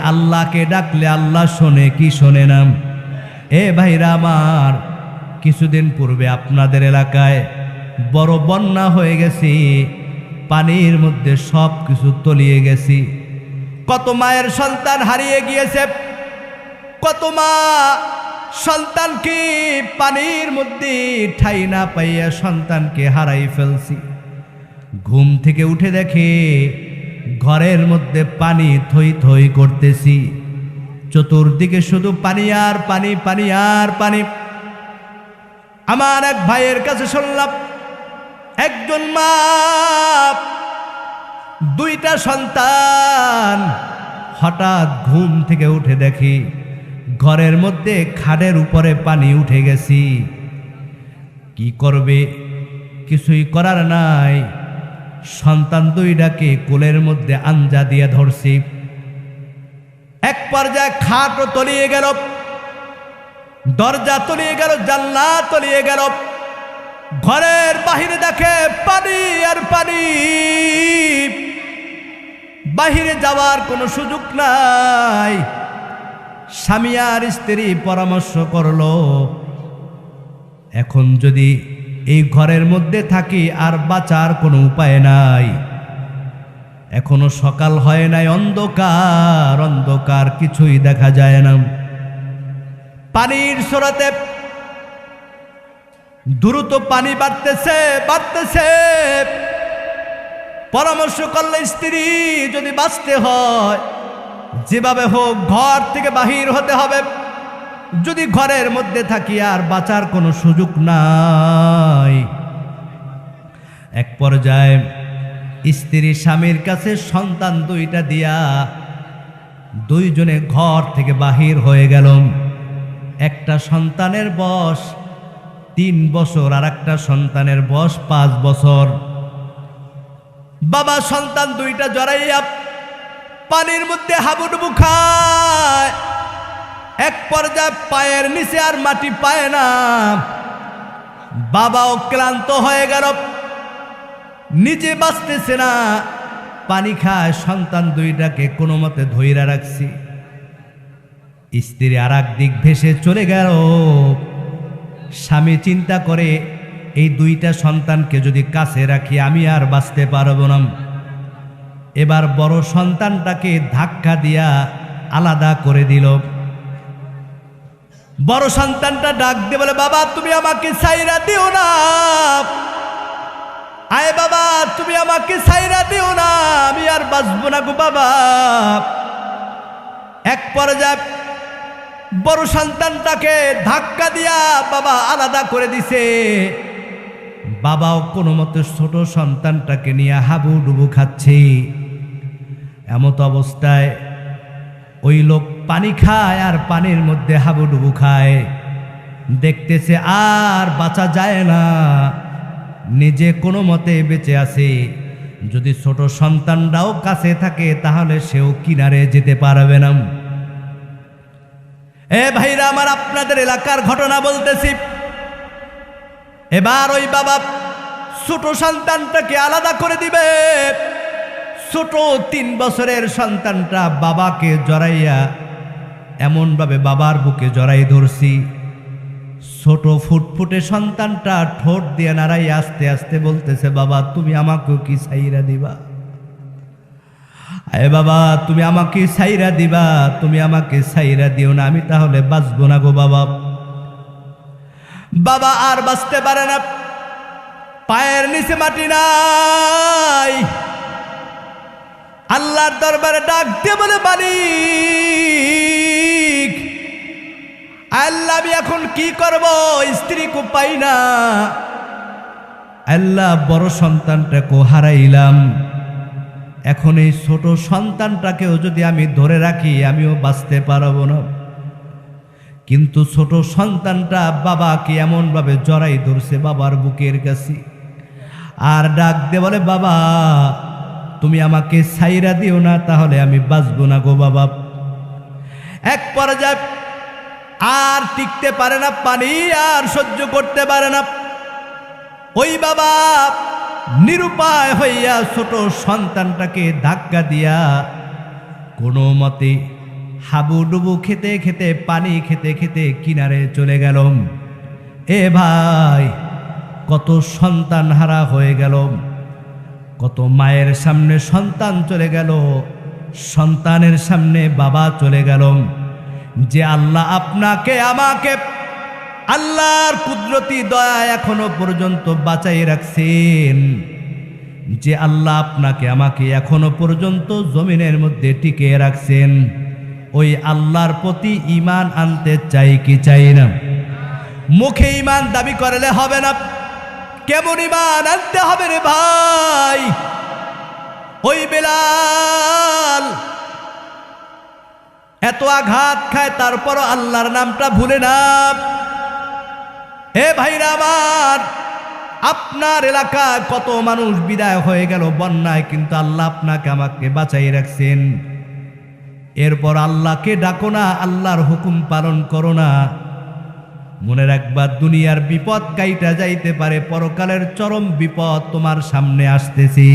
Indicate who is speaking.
Speaker 1: আল্লাহকে ডাকলে আল্লাহ শোনে, কি শোনে না? এ ভাইরা আমার, কিছুদিন পূর্বে আপনাদের এলাকায় বড় বন্যা হয়ে গেছে, পানির মধ্যে সব কিছু তলিয়ে গেছি। কত মায়ের সন্তান হারিয়ে গিয়েছে, কত মা সন্তানকে পানির মধ্যে ঠাই না পাইয়া সন্তানকে হারাই ফেলছি। ঘুম থেকে উঠে দেখে ঘরের মধ্যে পানি থই থই করতেছি। চতুর্দিকে শুধু পানি আর পানি পানি আর পানি। আমার এক ভাইয়ের কাছে শুনলাম, একজন মা, দুইটা সন্তান। হঠাৎ ঘুম থেকে উঠে দেখি, ঘরের মধ্যে খাটের উপরে পানি উঠে গেছি। কি করবে? কিছুই করার নাই। সন্তান দুইটাকে কোলের মধ্যে আঞ্জা দিয়ে ধরছি। এক পর্যায়ে খাটও তলিয়ে গেল, দরজা তলিয়ে গেল, জানলা তলিয়ে গেল। ঘরের বাহিরে দেখে পানি আর পানি। বাহিরে যাওয়ার কোনো সুযোগ নাই। স্বামী আর স্ত্রী পরামর্শ করল, এখন যদি এই ঘরের মধ্যে থাকি আর বাঁচার কোনো উপায় নাই। এখনও সকাল হয় নাই, অন্ধকার অন্ধকার কিছুই দেখা যায় না। পানির স্রোতে দ্রুত পানি বাড়তেছে বাড়তেছে। পরামর্শ করলে স্ত্রী যদি বাঁচতে হয়, যেভাবে হোক ঘর থেকে বাহির হতে হবে। যদি ঘরের মধ্যে থাকি আর বাঁচার কোনো সুযোগ নাই। এক পর্যায়ে স্ত্রী স্বামীর কাছে সন্তান দুইটা দিয়া দুইজনে ঘর থেকে বাহির হয়ে গেল। একটা সন্তানের বয়স তিন বছর আর একটা সন্তানের বয়স পাঁচ বছর। বাবা সন্তান দুইটা জড়াইয়া পানির মধ্যে হাবুডুবু খায়। এক পর্যায়ে পায়ের নিচে আর মাটি পায় না। বাবাও ক্লান্ত হয়ে গেল। নিজে বাঁচতেছে না। পানি খায় সন্তান দুইটাকে কোনো মতে ধৈরা রাখছি। স্ত্রী আর দিক ভেসে চলে গেল। স্বামী চিন্তা করে, এই দুইটা সন্তানকে যদি কাছে রাখি, আমি আর বাঁচতে পারব না। এবার বড় সন্তানটাকে ধাক্কা দিয়া আলাদা করে দিল। বড় সন্তানটা ডাক দিয়ে বলে, বাবা, তুমি আমাকে সাইরা দিও না। আয় বাবা, তুমি আমাকে সাইরা দিও না, আমি আর বাঁচবো না গো বাবা। এক পর্যায়ে বড় সন্তানটাকে ধাক্কা দিয়া বাবা আলাদা করে দিছে। বাবাও কোনো মতে ছোট সন্তানটাকে নিয়ে হাবু ডুবু খাচ্ছে। এমত অবস্থায় ওই লোক পানি খায় আর পানির মধ্যে হাবুডুবু খায়। দেখতেছে আর বাঁচা যায় না। নিজে কোনো মতে বেঁচে আছে। যদি ছোট সন্তানরাও কাছে থাকে, তাহলে সেও কিনারে যেতে পারবে না। এ ভাইরা, আমার আপনাদের এলাকার ঘটনা বলতেছি। এবার ওই বাবা ছোট সন্তানটাকে আলাদা করে দিবে। ছোট তিন বছরের সন্তানটা বাবাকে জড়াইয়া এমনভাবে বাবার বুকে জড়াই ধরছি। ছোট ফুটফুটে সন্তানটা ঠোঁট দিয়ে নাড়াই আস্তে আস্তে বলতেছে, বাবা, তুমি আমাকেও কি সাইরা দিবা? আরে বাবা, তুমি আমাকে সাইরা দিবা, তুমি আমাকে সাইরা দিও না, আমি তাহলে বাঁচবো না গো বাবা। বাবা, আর বাঁচতে পারে না, পায়ের নিচে মাটি নাই। আল্লাহর দরবারে ডাক দিয়ে বলে আল্লাহ আমি এখন কি করব? স্ত্রী কো পাই না। আল্লাহ বড় সন্তানটাকে হারাইলাম। এখন এই ছোট সন্তানটাকেও যদি আমি ধরে রাখি, আমিও বাঁচতে পারব না। কিন্তু ছোট সন্তানটা বাবাকে এমনভাবে জড়াই ধরছে বাবার বুকের কাছে। আর ডাক দে বলে, বাবা, তুমি আমাকে সাইরা দিও না, তাহলে আমি বাঁচবো না গো বাবা। এক পর্যায়ে আর টিকতে পারে না, পানি আর সহ্য করতে পারে না। ওই বাবা নিরুপায় হইয়া ছোট সন্তানটাকে ধাক্কা দিয়া কোনো মতে হাবুডুবু খেতে খেতে, পানি খেতে খেতে কিনারে চলে গেল। এ ভাই, কত সন্তান হারা হয়ে গেল। কত মায়ের সামনে সন্তান চলে গেল। সন্তানের সামনে বাবা চলে গেল। যে আল্লাহ আপনাকে, আমাকে আল্লাহর কুদরতি দয়া এখনও পর্যন্ত বাঁচাই রাখছেন। যে আল্লাহ আপনাকে, আমাকে এখনও পর্যন্ত জমিনের মধ্যে টিকে রাখছেন, ওই আল্লাহর প্রতি ইমান আনতে চাই কি চাই না? মুখে ইমান দাবি করলে হবে না। কেমন ইমান আনতে হবে রে ভাই? ওই বেলাল এত আঘাত খায়, তারপরও আল্লাহর নামটা ভুলে না। হে ভাইরা আমার, আপনার এলাকায় কত মানুষ বিদায় হয়ে গেল বন্যায়, কিন্তু আল্লাহ আপনাকে আমাকে বাঁচাই রাখছেন। এরপর আল্লাহকে ডাকো না, আল্লাহর হুকুম পালন করো না। মনে রাখবা, দুনিয়ার বিপদ কাইটা যাইতে পারে, পরকালের চরম বিপদ তোমার সামনে আসতেছি।